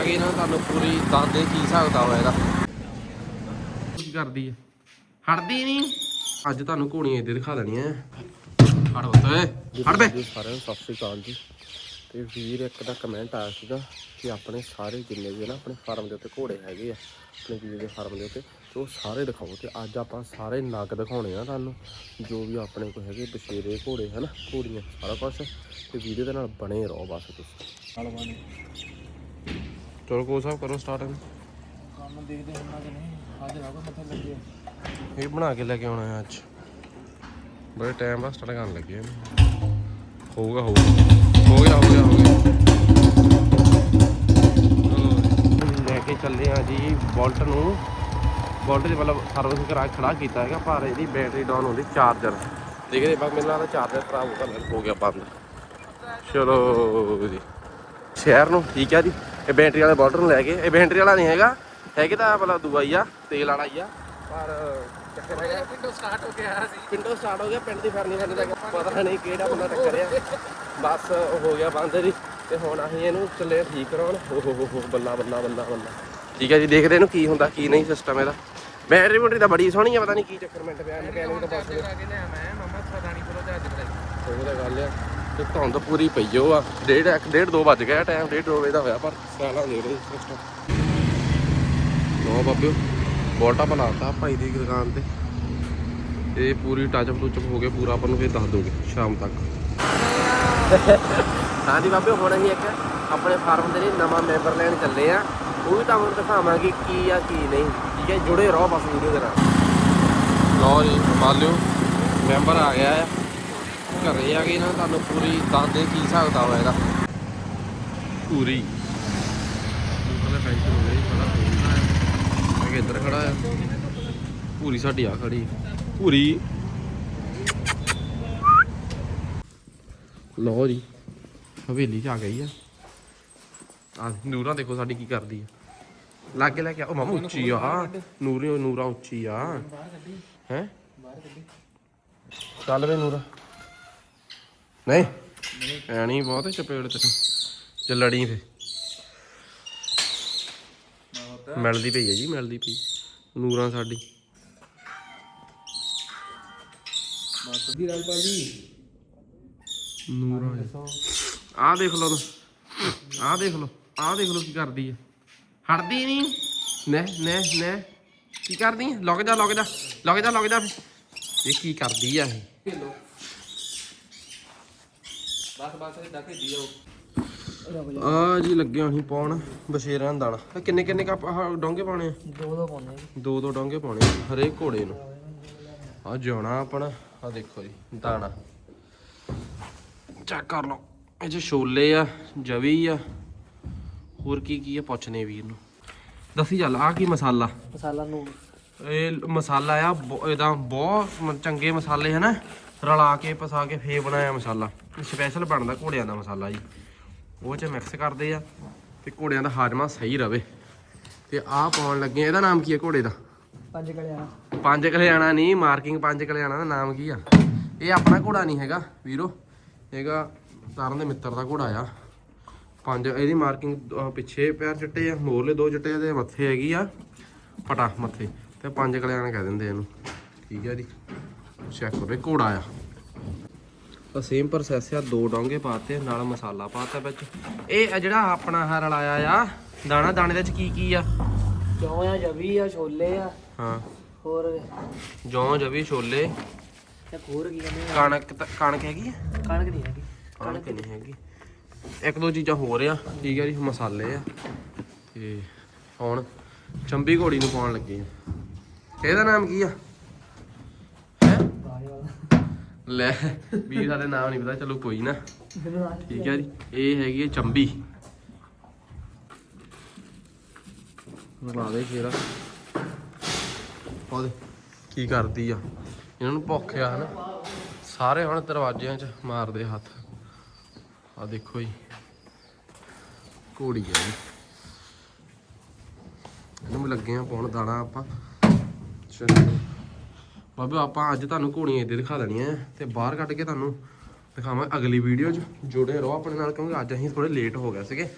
ਅਗੇ ਨਾ ਤੁਹਾਨੂੰ ਪੂਰੀ ਦੱਸ ਕੀ ਹਿਸਾਬ ਕਿਤਾਬ ਇਹਦਾ ਕੀ ਕਰਦੀ ਹੈ ਹਟਦੀ ਨਹੀਂ ਅੱਜ ਤੁਹਾਨੂੰ ਘੋੜੀਆਂ ਇੱਦੇ ਦਿਖਾ ਦੇਣੀਆਂ। ਹਟ ਬੋਤੇ ਹਟ ਬੇ। ਸਾਰਿਆਂ ਨੂੰ ਸਤਿ ਸ੍ਰੀ ਅਕਾਲ ਜੀ। ਤੇ ਵੀਰ ਇੱਕ ਦਾ ਕਮੈਂਟ ਆਇਆ ਸੀਗਾ ਕਿ ਆਪਣੇ ਸਾਰੇ ਜਿੰਨੇ ਵੀ ਨਾ, ਆਪਣੇ ਫਾਰਮ ਦੇ ਉੱਤੇ ਘੋੜੇ ਹੈਗੇ ਆ, ਆਪਣੇ ਵੀਰ ਦੇ ਫਾਰਮ ਦੇ ਉੱਤੇ। ਤੇ ਉਹ ਸਾਰੇ ਦਿਖਾਓ ਤੇ ਅੱਜ ਆਪਾਂ ਸਾਰੇ ਨਗ ਦਿਖਾਉਣੇ ਆ ਤੁਹਾਨੂੰ ਜੋ ਵੀ ਆਪਣੇ ਕੋਲ ਹੈਗੇ ਬਸ਼ੇਰੇ ਘੋੜੇ ਹਨ ਘੋੜੀਆਂ ਸਾਰਾ ਕੁਝ ਤੇ ਵੀਡੀਓ ਦੇ ਨਾਲ ਬਣੇ ਰਹੋ ਬਸ ਤੁਸੀਂ। ਚਲੋ ਕੋ ਸਾਹਿਬ ਕਰੋ ਸਟਾਰਟ ਕੰਮ ਦੇਖਦੇ ਹੁੰਨਾ ਕਿ ਨਹੀਂ ਅੱਜ ਰਾਗੋ ਮੱਥੇ ਲੱਗੇ ਇਹ ਬਣਾ ਕੇ ਲੈ ਕੇ ਆਉਣਾ ਹੈ ਅੱਜ। ਬੜੇ ਟਾਈਮ ਬਾਅਦ ਸਟਾਰਟ ਕਰਨ ਲੱਗੇ ਹੋਊਗਾ ਹੋਊਗਾ। ਹੋ ਗਿਆ ਹੋ ਗਿਆ ਹੋ ਗਿਆ। ਲੈ ਕੇ ਚੱਲੇ ਆ ਜੀ ਬੋਲਟ ਨੂੰ। ਦੇ ਮਤਲਬ ਸਰਵਿਸ ਕਰਾ ਕੇ ਖੜਾ ਕੀਤਾ ਹੈਗਾ ਪਰ ਇਹਦੀ ਬੈਟਰੀ ਡਾਊਨ ਹੁੰਦੀ ਚਾਰਜਰ ਦੇਖਦੇ ਬਸ ਮੈਨੂੰ ਲੱਗਦਾ ਚਾਰਜਰ ਖਰਾਬ ਹੋ ਗਿਆ ਹੋ ਗਿਆ ਬੰਦ। ਚਲੋ ਜੀ। ਸ਼ਹਿਰ ਨੂੰ ਠੀਕ ਆ ਜੀ। ਇਹ ਬੈਟਰੀ ਵਾਲੇ ਬੋਲਟ ਨੂੰ ਲੈ ਕੇ ਇਹ ਬੈਟਰੀ ਵਾਲਾ ਨਹੀਂ ਹੈਗਾ। ਹੈਗੇ ਤਾਂ ਮਤਲਬ ਦੂਆ ਹੀ ਆ ਤੇਲ ਵਾਲਾ ਹੀ ਆ ਪਰ ਚੱਕਰ ਹੈਗਾ ਪਿੰਡੋਂ ਸਟਾਰਟ ਹੋ ਕੇ ਆਇਆ ਸੀ। ਪਿੰਡੋਂ ਸਟਾਰਟ ਹੋ ਗਿਆ ਪਿੰਡ ਦੀ ਫਰਨੀ ਸਾਡੇ ਤੱਕ ਪਤਾ ਨਹੀਂ ਕਿਹੜਾ ਬੰਦਾ ਟੱਕਰਿਆ ਬਸ ਹੋ ਗਿਆ ਬੰਦ ਦੀ ਤੇ ਹੁਣ ਅਸੀਂ ਇਹਨੂੰ ਚੱਲੇ ਠੀਕ ਕਰਾਉਣ। ਹੋ ਹੋ ਹੋ ਹੋ ਬੱਲਾ ਬੱਲਾ ਬੱਲਾ ਬੱਲਾ। ਠੀਕ ਹੈ ਜੀ ਦੇਖਦੇ ਇਹਨੂੰ ਕੀ ਹੁੰਦਾ ਕੀ ਨਹੀਂ ਸਿਸਟਮ ਇਹਦਾ। ਬੈਟਰੀ ਬੁਟਰੀ ਤਾਂ ਬੜੀ ਸੋਹਣੀ ਆ ਪਤਾ ਨਹੀਂ ਕੀ ਚੱਕਰ ਮਿੰਟ ਪਿਆ ਮਕੈਨਿਕ ਦਾ ਪਾਸ ਆ ਕੇ ਲਿਆ ਮੈਂ ਮਮਾ ਸਦਾਨੀਪੁਰੋਂ ਜਹਾਜ਼ ਕਰਾਈ ਉਹ ਤਾਂ ਗੱਲ ਆ। ਤੇ ਧੁੰਦ ਪੂਰੀ ਪਈ ਓ ਆ। ਡੇਢ ਇੱਕ ਡੇਢ ਦੋ ਵੱਜ ਗਿਆ ਟਾਈਮ ਡੇਢ ਦੋ ਵਜੇ ਦਾ ਹੋਇਆ ਪਰ ਸਾਲਾ ਦੇਖ ਲਓ ਸਿਸਟਮ ਲੋ ਬਾਬਿਓ ਬੋਲਟਾ ਬਣਾਤਾ ਭਾਈ ਦੀ ਦੁਕਾਨ ਤੇ। ਇਹ ਪੂਰੀ ਟੱਚ ਟੁੱਚ ਹੋ ਗਿਆ ਪੂਰਾ ਆਪਾਂ ਨੂੰ ਫਿਰ ਦੱਸ ਦੋਗੇ ਸ਼ਾਮ ਤੱਕ। ਹਾਂਜੀ ਬਾਬਿਓ ਹੁਣ ਅਸੀਂ ਇੱਕ ਆਪਣੇ ਫਾਰਮ ਦੇ ਲਈ ਨਵਾਂ ਮੈਂਬਰ ਲੈਣ ਚੱਲੇ ਆ। ਉਹ ਵੀ ਤੁਹਾਨੂੰ ਦਿਖਾਵਾਂਗੇ ਕੀ ਆ ਕੀ ਨਹੀਂ। ਠੀਕ ਹੈ ਜੁੜੇ ਰਹੋ ਬਸ ਵੀਡੀਓ ਦੇ ਨਾਲ ਲਓ ਜੀ ਮੰਨ ਲਿਓ ਮੈਂਬਰ ਆ ਗਿਆ ਆ ਘਰੇ ਆ ਗਏ ਨਾ ਤੁਹਾਨੂੰ ਪੂਰੀ ਦੱਸ ਦੇ ਕੀ ਹਿਸਾਬ ਕਿਤਾਬ ਹੈ ਇਹਦਾ। ਪੂਰੀ। ਪੈਂਚਰ ਹੋ ਗਿਆ ਜੀ ਹੈ। ਮੈਂ ਕਿ ਇੱਧਰ ਖੜਾ ਆ ਪੂਰੀ ਸਾਡੀ ਆ ਖੜੀ। ਪੂਰੀ। ਲਓ ਜੀ ਹਵੇਲੀ ਚ ਆ ਗਈ ਆ ਆ ਨੂਰਾਂ ਦੇਖੋ ਸਾਡੀ ਕੀ ਕਰਦੀ ਆ ਲਾਗੇ ਲੈ ਕੇ ਆ ਉਹ ਮਾਮੂ ਉੱਚੀ ਆ। ਨੂਰੀ, ਨੂਰਾ ਉੱਚੀ ਆ। ਹੈ? ਚੱਲ ਵੇ ਨੂਰਾ। ਨਹੀਂ, ਐਣੀ ਬਹੁਤ ਚਪੇੜ ਤੇ ਚ ਲੜੀ ਫੇ ਮਿਲਦੀ ਪਈ ਹੈ ਜੀ, ਮਿਲਦੀ ਪਈ। ਨੂਰਾਂ ਸਾਡੀ। ਦੀ ਰਾਜਪਾਲ ਜੀ। ਨੂਰਾਂ ਆਹ ਦੇਖ ਲਓ ਆਹ ਦੇਖ ਲਓ। ਆਹ ਦੇਖ ਲਓ ਕੀ ਕਰਦੀ ਹੈ। ਹਟਦੀ ਨਹੀਂ ਨੇ ਨੇ ਨੇ ਕੀ ਕਰਦੀ ਹੈ ਲੁਕ ਜਾ ਲੁਕ ਜਾ। ਲੁਕ ਜਾ ਲੁਕ ਜਾ ਇਹ ਕੀ ਕਰਦੀ ਆ ਇਹ? ਬਸ ਬਸ ਇਹ ਡਾਕੇ ਦੀ ਜਾਓ ਆ ਜੀ ਲੱਗਿਆ ਅਸੀਂ ਪਾਉਣ ਬਸ਼ੇਰਾਂ ਦਾ ਦਾਣਾ ਕਿੰਨੇ ਕਿੰਨੇ ਕੱਪ ਡੋਂਗੇ ਪਾਉਣੇ ਆ? ਦੋ ਦੋ ਪਾਉਣੇ ਦੋ ਦੋ ਡੋਂਗੇ ਪਾਉਣੇ ਆ ਹਰੇਕ ਘੋੜੇ ਨੂੰ। ਆ ਜਾਣਾ ਆਪਣਾ ਆ ਦੇਖੋ ਜੀ ਦਾਣਾ ਚੈੱਕ ਕਰ ਲਓ। ਇਹ ਚ ਛੋਲੇ ਆ ਜਵੀ ਆ ਹੋਰ ਕੀ ਕੀ ਆ ਪੁੱਛਨੇ ਵੀਰ ਨੂੰ? ਦੱਸੀ ਚੱਲ ਆ ਕੀ ਮਸਾਲਾ? ਮਸਾਲਾ ਨੂੰ ਇਹ ਮਸਾਲਾ ਆ ਬਹੁ- ਇਹਦਾ ਬਹੁਤ ਮ- ਚੰਗੇ ਮਸਾਲੇ ਹਨ? ਰਲਾ ਕੇ ਪਸਾ ਕੇ ਫੇਰ ਬਣਾਇਆ ਮਸਾਲਾ। ਸਪੈਸ਼ਲ ਬਣਦਾ ਘੋੜਿਆਂ ਦਾ ਮਸਾਲਾ ਜੀ। ਉਹ ਚ ਮਿਕਸ ਕਰਦੇ ਆ ਤੇ ਘੋੜਿਆਂ ਦਾ ਹਾਜ਼ਮਾ ਸਹੀ ਰਵੇ। ਤੇ ਆਹ ਪਾਉਣ ਲੱਗੇ ਆ, ਇਹਦਾ ਨਾਮ ਕੀ ਹੈ ਘੋੜੇ ਦਾ? ਪੰਜ ਗਲਿਆ ਪੰਜ ਕਲਿਆਣਾ ਨਹੀਂ ਮਾਰਕਿੰਗ ਪੰਜ ਕਲਿਆਣਾ ਦਾ ਨਾਮ ਕੀ ਆ? ਇਹ ਆਪਣਾ ਘੋੜਾ ਨਹੀਂ ਹੈਗਾ ਵੀਰੋ। ਹੈਗਾ ਤਾਰਨ ਦੇ ਮਿੱਤਰ ਦਾ ਘੋੜਾ ਆ। ਪੰਜ ਇਹਦੀ ਮਾਰਕਿੰਗ ਪਿੱਛੇ ਪੈਰ ਚਿੱਟੇ ਆ ਮੋਰਲੇ ਦੋ ਚਿੱਟੇ ਇਹਦੇ ਮੱਥੇ ਹੈਗੀ ਆ ਪਟਾ ਮੱਥੇ। ਤੇ ਪੰਜ ਕਲਿਆਣਾ ਕਹਿ ਦਿੰਦੇ ਇਹਨੂੰ। ਠੀਕ ਹੈ ਜੀ। ਚੈੱਕ ਕਰੋ ਘੋੜਾ ਆ। ਤਾਂ ਸੇਮ ਪ੍ਰੋਸੈਸ ਆ ਦੋ ਡੋਂਗੇ ਪਾਤੇ ਨਾਲ ਮਸਾਲਾ ਪਾਤਾ ਵਿੱਚ। ਇਹ ਜਿਹੜਾ ਆਪਣਾ ਆਹ ਰਲਾਇਆ ਆ ਦਾਣਾ ਦਾਣੇ ਦੇ ਵਿੱਚ ਕੀ ਕੀ ਆ? ਕਿਉਂ ਆ ਜਵੀ ਆ ਛੋਲੇ ਆ। ਹਾਂ। ਹੋਰ? ਜੌਂ ਜਵੀ ਛੋਲੇ। ਇੱਕ ਹੋਰ ਕੀ ਕਹਿੰਦੇ ਕਣਕ ਤਾਂ- ਕਣਕ ਹੈਗੀ ਆ? ਕਣਕ ਨਹੀਂ ਹੈਗੀ। ਕਣਕ ਨਹੀਂ ਹੈਗੀ। ਇੱਕ ਦੋ ਚੀਜ਼ਾਂ ਹੋਰ ਆ, ਠੀਕ ਹੈ ਜੀ, ਮਸਾਲੇ ਆ। ਤੇ ਹੁਣ ਚੰਬੀ ਘੋੜੀ ਨੂੰ ਪਾਉਣ ਲੱਗੇ ਆ। ਇਹਦਾ ਨਾਮ ਕੀ ਆ? ਲੈ, ਵੀਰ ਸਾਡੇ ਨਾਮ ਨਹੀਂ ਪਤਾ, ਚਲੋ ਕੋਈ ਨਾ। ਠੀਕ ਹੈ ਜੀ, ਇਹ ਹੈਗੀ ਹੈ ਚੰਬੀ। ਲਾ ਦੇ ਫੇਰ ਉਹਦੇ ਕੀ ਕਰਦੀ ਆ? ਇਹਨਾਂ ਨੂੰ ਭੁੱਖ ਆ, ਹਨਾ। ਸਾਰੇ ਹੁਣ ਦਰਵਾਜ਼ਿਆਂ 'ਚ ਮਾਰਦੇ ਹੱਥ। ਆ ਦੇਖੋ ਜੀ। ਘੋੜੀ ਆ ਜੀ। ਇਹਨੂੰ ਲੱਗੇ ਆ ਪਾਉਣ ਦਾਣਾ ਆਪਾਂ। ਚਲੋ। ਬਾਬੇ, ਆਪਾਂ ਅੱਜ ਤੁਹਾਨੂੰ ਘੋੜੀਆਂ ਇੱਦੇ ਦਿਖਾ ਦੇਣੀਆਂ ਆ ਤੇ ਬਾਹਰ ਕੱਢ ਕੇ ਤੁਹਾਨੂੰ ਦਿਖਾਵਾਂ ਅਗਲੀ ਵੀਡੀਓ 'ਚ। ਜੁੜੇ ਰਹੋ ਆਪਣੇ ਨਾਲ ਕਿਉਂਕਿ ਅੱਜ ਅਸੀਂ ਥੋੜੇ ਲੇਟ ਹੋ ਗਏ ਸੀਗੇ।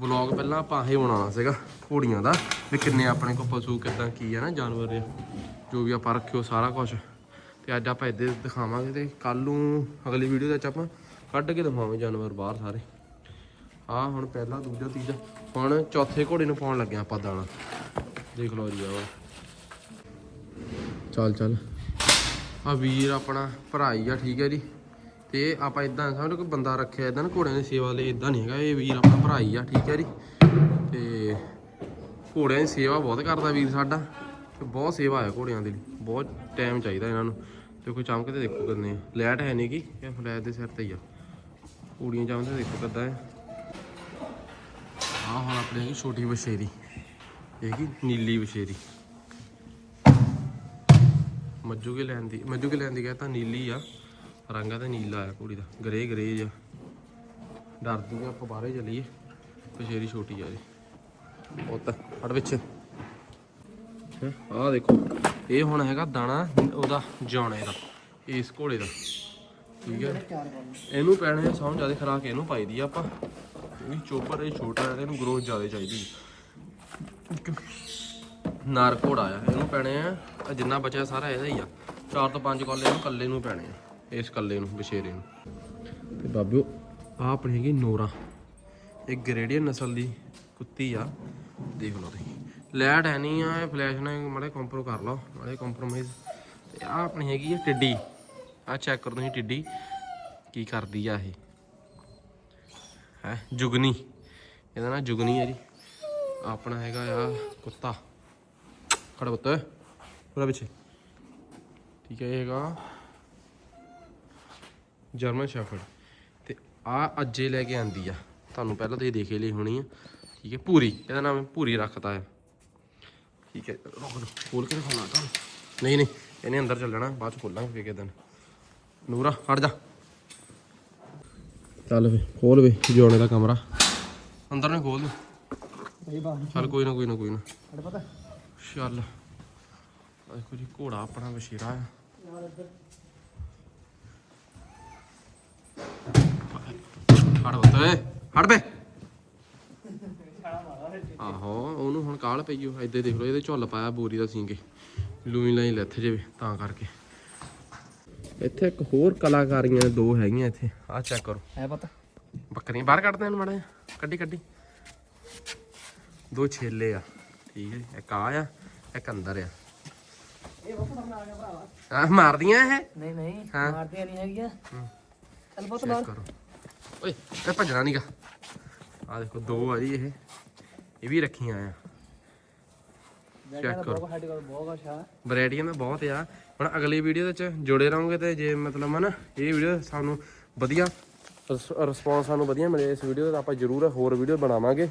ਵਲੌਗ ਪਹਿਲਾਂ ਆਪਾਂ ਇਹ ਬਣਾਉਣਾ ਸੀਗਾ ਘੋੜੀਆਂ ਦਾ ਵੀ ਕਿੰਨੇ ਆਪਣੇ ਕੋਲ ਪਸ਼ੂ ਕਿੱਦਾਂ ਕੀ ਹੈ ਨਾ, ਜਾਨਵਰ ਆ, ਜੋ ਵੀ ਆਪਾਂ ਰੱਖਿਓ ਸਾਰਾ ਕੁਝ ਤੇ ਅੱਜ ਆਪਾਂ ਇੱਦੇ ਦਿਖਾਵਾਂਗੇ ਤੇ ਕੱਲ ਨੂੰ ਅਗਲੀ ਵੀਡੀਓ ਦੇ ਵਿੱਚ ਆਪਾਂ ਕੱਢ ਕੇ ਦਿਖਾਵਾਂਗੇ ਜਾਨਵਰ ਬਾਹਰ ਸਾਰੇ। ਆ ਹੁਣ ਪਹਿਲਾ, ਦੂਜਾ, ਤੀਜਾ। ਹੁਣ ਚੌਥੇ ਘੋੜੇ ਨੂੰ ਪਾਉਣ ਲੱਗੇ ਆਪਾਂ ਦਾਣਾ। ਦੇਖ ਲਓ ਜੀ ਆਹ ਚੱਲ ਚੱਲ। ਆ ਵੀਰ ਆਪਣਾ ਭਰਾ ਹੀ ਆ, ਠੀਕ ਹੈ ਜੀ। ਤੇ ਆਪਾਂ ਇਦਾਂ ਸਮਝੋ ਕੋਈ ਬੰਦਾ ਰੱਖਿਆ ਇਦਾਂ ਨਾ ਘੋੜਿਆਂ ਦੀ ਸੇਵਾ ਲਈ ਇਦਾਂ ਨਹੀਂ ਹੈਗਾ। ਇਹ ਵੀਰ ਆਪਣਾ ਭਰਾ ਹੀ ਆ, ਠੀਕ ਹੈ ਜੀ। ਤੇ ਘੋੜਿਆਂ ਦੀ ਸੇਵਾ ਬਹੁਤ ਕਰਦਾ ਵੀਰ ਸਾਡਾ। ਤੇ ਬਹੁਤ ਸੇਵਾ ਹੈ ਘੋੜਿਆਂ ਦੀ। ਬਹੁਤ ਟਾਈਮ ਚਾਹੀਦਾ ਇਹਨਾਂ ਨੂੰ। ਤੇ ਕੋਈ ਚਮਕ ਤੇ ਦੇਖੋ ਕਿੰਨੇ। ਲਾਈਟ ਹੈ ਨਹੀਂ ਕਿ ਇਹ ਲਾਈਟ ਦੇ ਸਿਰ ਤੇ ਹੀ ਆ। ਘੋੜੀਆਂ ਚਮਕਦੇ ਦੇਖੋ ਕਿੱਦਾਂ ਹੈ। ਆਹ ਹੁਣ ਆਪਣੇ ਹੈਗੀ ਛੋਟੀ ਬਸ਼ੇਰੀ। ਇਹ ਕੀ? ਨੀਲੀ ਬਸ਼ੇਰੀ। ਮੱਜੂ ਕੇ ਲੈਣ ਦੀ ਮੱਜੂ ਕੇ ਲੈਣ ਦੀ ਕਹਤਾ ਨੀਲੀ ਆ। ਰੰਗਾ ਤਾਂ ਨੀਲਾ ਆ ਕੁੜੀ ਦਾ ਗਰੇ ਗਰੇ ਜਿਹਾ। ਡਰਦੀ ਆ, ਆਪਾਂ ਬਾਹਰੇ ਚਲੀਏ। ਬਸ਼ੇਰੀ ਛੋਟੀ ਆ ਜੀ ਉਹ ਹੜ ਵਿੱਚ ਆਹ ਦੇਖੋ, ਇਹ ਹੁਣ ਹੈਗਾ ਦਾਣਾ, ਉਹਦਾ, ਜਾਣੇ ਦਾ, ਇਸ ਘੋੜੇ ਦਾ। ਠੀਕ ਹੈ। ਇਹਨੂੰ ਪੈਣੇ ਆ ਸੌਂ ਜ਼ਿਆਦਾ ਖਰਾਕ ਇਹਨੂੰ ਪਾਈ ਦੀ ਆਪਾਂ। ਇਹ ਚੋਪਰ, ਇਹ ਛੋਟਾ ਹੈ ਤੇ ਇਹਨੂੰ ਗਰੋਥ ਜ਼ਿਆਦਾ ਚਾਹੀਦੀ ਨਾਰ ਘੋੜਾ ਆ ਇਹਨੂੰ ਪੈਣੇ ਆ। ਜਿੰਨਾ ਬਚਿਆ ਸਾਰਾ ਇਹਦਾ ਹੀ ਆ। ਚਾਰ ਤੋਂ ਪੰਜ ਕੋਲੇ ਇਹਨੂੰ ਕੱਲੇ ਨੂੰ ਪੈਣੇ ਆ, ਇਸ ਕੱਲੇ ਨੂੰ ਬਸ਼ੇਰੇ ਨੂੰ। ਤੇ ਬਾਬਿਓ ਆ ਆਪਣੀ ਹੈਗੀ ਨੋਰਾ। ਇਹ ਗ੍ਰੇਡੀਅਨ ਨਸਲ ਦੀ ਕੁੱਤੀ ਆ। ਦੇਖ ਲਓ ਤੁਸੀਂ। ਲੈਟ ਹੈ ਨਹੀਂ ਆ, ਇਹ ਫਲੈਸ਼ ਨਾਲ ਮਾੜੇ ਕੰਪਰੋ ਕਰ ਲਓ, ਮਾੜੇ ਕੰਪਰੋਮਾਈਜ਼ ਤੇ ਆ ਆਪਣੀ ਹੈਗੀ ਆ ਟਿੱਡੀ। ਆ ਚੈੱਕ ਕਰੋ ਤੁਸੀਂ ਟਿੱਡੀ, ਕੀ ਕਰਦੀ ਆ ਇਹ। ਹੈ, ਜੁਗਨੀ। ਇਹਦਾ ਨਾਂ ਜੁਗਨੀ ਹੈ ਜੀ। ਆਪਣਾ ਹੈਗਾ ਆ ਕੁੱਤਾ। ਖੜਾ ਪੁੱਤ। ਉਹਦਾ ਪਿੱਛੇ। ਠੀਕ ਹੈ ਇਹ ਹੈਗਾ ਜਰਮਨ ਸ਼ੈਫਰਡ। ਤੇ ਆ ਅੱਜੇ ਲੈ ਕੇ ਆਂਦੀ ਆ। ਤੁਹਾਨੂੰ ਪਹਿਲਾਂ ਤਾਂ ਇਹ ਦੇਖੇ ਲਈ ਹੋਣੀ ਆ। ਠੀਕ ਹੈ ਪੂਰੀ। ਇਹਦਾ ਨਾਮ ਪੂਰੀ ਰੱਖਤਾ ਹੈ ਠੀਕ ਹੈ ਰੁਕ ਲਓ ਖੋਲ ਕੇ ਦਿਖਾਉਣਾ ਤੁਹਾਨੂੰ। ਨਹੀਂ ਨਹੀਂ। ਇਹਨੇ ਅੰਦਰ ਚੱਲਣਾ ਬਾਅਦ ਚ ਖੋਲਾਂਗੇ ਫੇਰ ਕਿਸੇ ਦਿਨ। ਨੂਰਾ ਹਟ ਜਾ। ਚੱਲ ਵੇ, ਖੋਲ ਵੇ ਜੋਣੇ ਦਾ ਕਮਰਾ। ਅੰਦਰ ਨੇ ਖੋਲ ਦੇ ਇਹ ਬਾਹਰ ਚੱਲ ਕੋਈ ਨਾ ਕੋਈ ਨਾ ਕੋਈ ਨਾ। ਹਟ ਪਤਾ ਚੱਲ ਦੇਖੋ ਜੀ, ਘੋੜਾ ਆਪਣਾ ਵਸ਼ੀਰਾ ਆ। ਹਟ ਬੱਤ ਹਟ ਬੇ ਆਹੋ, ਉਹਨੂੰ ਹੁਣ ਕਾਲ ਪਈਓ ਏਦਾਂ ਦੇਖ ਲਓ, ਇਹਦੇ ਝੁੱਲ ਪਾਇਆ ਬੋਰੀ ਦਾ ਸਿੰਗੇ ਲੂਈ ਲਾਈ ਲੱਥ ਜਾਵੇ ਤਾਂ ਕਰਕੇ। ਇੱਥੇ ਇੱਕ ਹੋਰ ਕਲਾਕਾਰੀਆਂ ਦੋ ਹੈਗੀਆਂ ਇੱਥੇ। ਆਹ ਚੈੱਕ ਕਰੋ। ਹੈ ਪਤਾ। ਬੱਕਰੀਆਂ ਬਾਹਰ ਕੱਢਦੇ ਹਨ ਮਾੜਾ ਜਿਹਾ। ਕੱਢੀ ਕੱਢੀ। ਦੋ ਛੇਲੇ ਆ। ਠੀਕ ਹੈ। ਇੱਕ ਆ ਆ ਇੱਕ ਅੰਦਰ ਆ। ਇਹ ਬਹੁਤ ਸਾਹਮਣੇ ਆ ਗਿਆ ਭਰਾਵਾ। ਆ ਮਾਰਦੀਆਂ ਇਹ? ਨਹੀਂ ਨਹੀਂ। ਹਾਂ। ਮਾਰਦੀਆਂ ਨਹੀਂ ਹੈਗੀਆਂ। ਚੱਲ ਬਹੁਤ ਚੈੱਕ ਕਰੋ। ਓਏ ਇਹ ਭੱਜਣਾ ਨਹੀਂਗਾ ਆ ਦੇਖੋ ਦੋ ਆ ਜੀ ਇਹ। ਇਹ ਵੀ ਰੱਖੀਆਂ ਆ। ਚੈੱਕ ਕਰੋ। ਬਹੁਤ ਸਾਡੇ ਕੋਲ ਬਹੁਤ ਕੁਛ ਆ। ਵੈਰਾਈਟੀਆਂ ਦਾ ਬਹੁਤ ਆ। ਹੁਣ ਅਗਲੀ ਵੀਡੀਓ ਦੇ ਵਿੱਚ ਜੁੜੇ ਰਹੋਗੇ ਤੇ ਜੇ ਮਤਲਬ ਹਨ, ਇਹ ਵੀਡੀਓ ਸਾਨੂੰ ਵਧੀਆ ਰਿਸਪੌਂਸ ਸਾਨੂੰ ਵਧੀਆ ਮਿਲੇ ਇਸ ਵੀਡੀਓ ਦਾ, ਤਾਂ ਆਪਾਂ ਜ਼ਰੂਰ ਹੋਰ ਵੀਡੀਓ ਬਣਾਵਾਂਗੇ।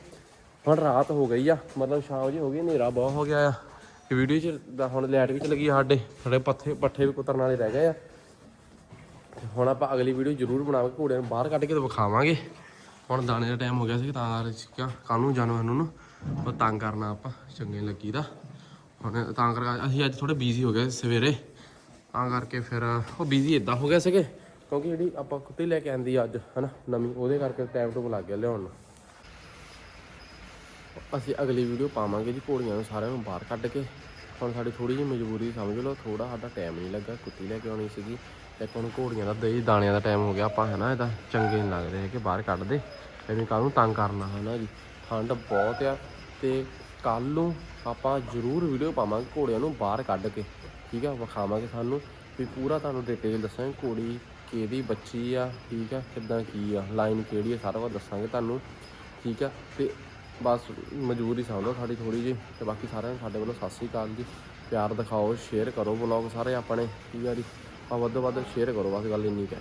ਹੁਣ ਰਾਤ ਹੋ ਗਈ ਆ, ਮਤਲਬ ਸ਼ਾਮ ਜੀ ਹੋ ਗਈ, ਹਨੇਰਾ ਬਹੁਤ ਹੋ ਗਿਆ ਆ। ਵੀਡੀਓ ਚ ਹੁਣ ਲਾਈਟ ਵੀ ਚਲ ਗਈ ਆ ਸਾਡੇ ਸਾਡੇ ਪੱਥੇ ਪੱਠੇ ਵੀ ਕੁਤਰਨ ਵਾਲੇ ਰਹਿ ਗਏ ਆ। ਤੇ ਹੁਣ ਆਪਾਂ ਅਗਲੀ ਵੀਡੀਓ ਜ਼ਰੂਰ ਬਣਾਵਾਂਗੇ, ਘੋੜਿਆਂ ਨੂੰ ਬਾਹਰ ਕੱਢ ਕੇ ਤੇ ਵਿਖਾਵਾਂਗੇ। ਹੁਣ ਦਾਣੇ ਦਾ ਟਾਈਮ ਹੋ ਗਿਆ ਸੀ, ਤਾਂ ਕਰਕੇ ਕਾਨੂੰ ਜਾਨਵਰ ਨੂੰ ਨਾ ਉਹ ਤੰਗ ਕਰਨਾ ਆਪਾਂ, ਚੰਗੇ ਨੀ ਲੱਗੀਦਾ। ਹੁਣ ਤਾਂ ਕਰਕੇ ਅਸੀਂ ਅੱਜ ਥੋੜੇ ਬਿਜ਼ੀ ਹੋ ਗਏ ਸਵੇਰੇ। ਤਾਂ ਕਰਕੇ ਫਿਰ ਉਹ ਬਿਜ਼ੀ ਇਦਾਂ ਹੋ ਗਿਆ ਸੀਗੇ, ਕਿਉਂਕਿ ਜਿਹੜੀ ਆਪਾਂ ਕੁੱਤੀ ਲੈ ਕੇ ਆਂਦੀ ਅੱਜ, ਹਨਾ, ਨਵੀਂ, ਉਹਦੇ ਕਰਕੇ ਟਾਈਮ ਟੂਮ ਲੱਗ ਗਿਆ ਲਿਆਉਣ ਨੂੰ। ਅਸੀਂ ਅਗਲੀ ਵੀਡੀਓ ਪਾਵਾਂਗੇ ਜੀ ਘੋੜੀਆਂ ਨੂੰ ਸਾਰਿਆਂ ਨੂੰ ਬਾਹਰ ਕੱਢ ਕੇ। ਹੁਣ ਸਾਡੀ ਥੋੜੀ ਜਿਹੀ ਮਜਬੂਰੀ ਸਮਝ ਲਓ ਥੋੜਾ ਸਾਡਾ ਟਾਈਮ ਨਹੀਂ ਲੱਗਾ, ਕੁੱਤੀ ਲੈ ਕੇ ਆਉਣੀ ਸੀਗੀ। ਤੇ ਹੁਣ ਘੋੜੀਆਂ ਦਾ ਦਹੀਂ ਦਾਣਿਆਂ ਦਾ ਟਾਈਮ ਹੋ ਗਿਆ ਆਪਾਂ, ਹਨਾ, ਇਹਦਾ ਚੰਗੇ ਨਹੀਂ ਲੱਗਦੇ ਹੈਗੇ ਬਾਹਰ ਕੱਢ ਦੇ ਐਵੇਂ ਨੂੰ ਤੰਗ ਕਰਨਾ, ਹਨਾ ਜੀ। ਠੰਡ ਬਹੁਤ ਆ, ਤੇ ਕੱਲ ਨੂੰ ਆਪਾਂ ਜ਼ਰੂਰ ਵੀਡੀਓ ਪਾਵਾਂਗੇ ਘੋੜਿਆਂ ਨੂੰ ਬਾਹਰ ਕੱਢ ਕੇ। ਠੀਕ ਆ, ਵਿਖਾਵਾਂਗੇ ਸਾਨੂੰ। ਵੀ ਪੂਰਾ ਤੁਹਾਨੂੰ ਡਿਟੇਲ ਦੱਸਾਂਗੇ, ਘੋੜੀ ਕਿਹਦੀ ਬੱਚੀ ਆ, ਠੀਕ ਆ, ਕਿੱਦਾਂ ਕੀ ਆ ਲਾਈਨ ਕਿਹੜੀ ਆ, ਸਾਰਾ ਕੁਝ ਦੱਸਾਂਗੇ ਤੁਹਾਨੂੰ, ਠੀਕ ਆ। ਤੇ ਬਸ ਮਜਬੂਰੀ ਸਮਝੋ ਸਾਡੀ ਥੋੜੀ ਜਿਹੀ, ਤੇ ਬਾਕੀ ਸਾਰਿਆਂ ਨੂੰ ਸਾਡੇ ਵੱਲੋਂ ਸਤਿ ਸ੍ਰੀ ਅਕਾਲ ਜੀ। ਪਿਆਰ ਦਿਖਾਓ ਸ਼ੇਅਰ ਕਰੋ ਵਲੌਗ ਸਾਰੇ ਆਪਣੇ, ਠੀਕ ਆ ਜੀ। ਆ ਵੱਧ ਤੋਂ ਵੱਧ ਸ਼ੇਅਰ ਕਰੋ, ਬਸ ਗੱਲ ਇੰਨੀ ਕੁ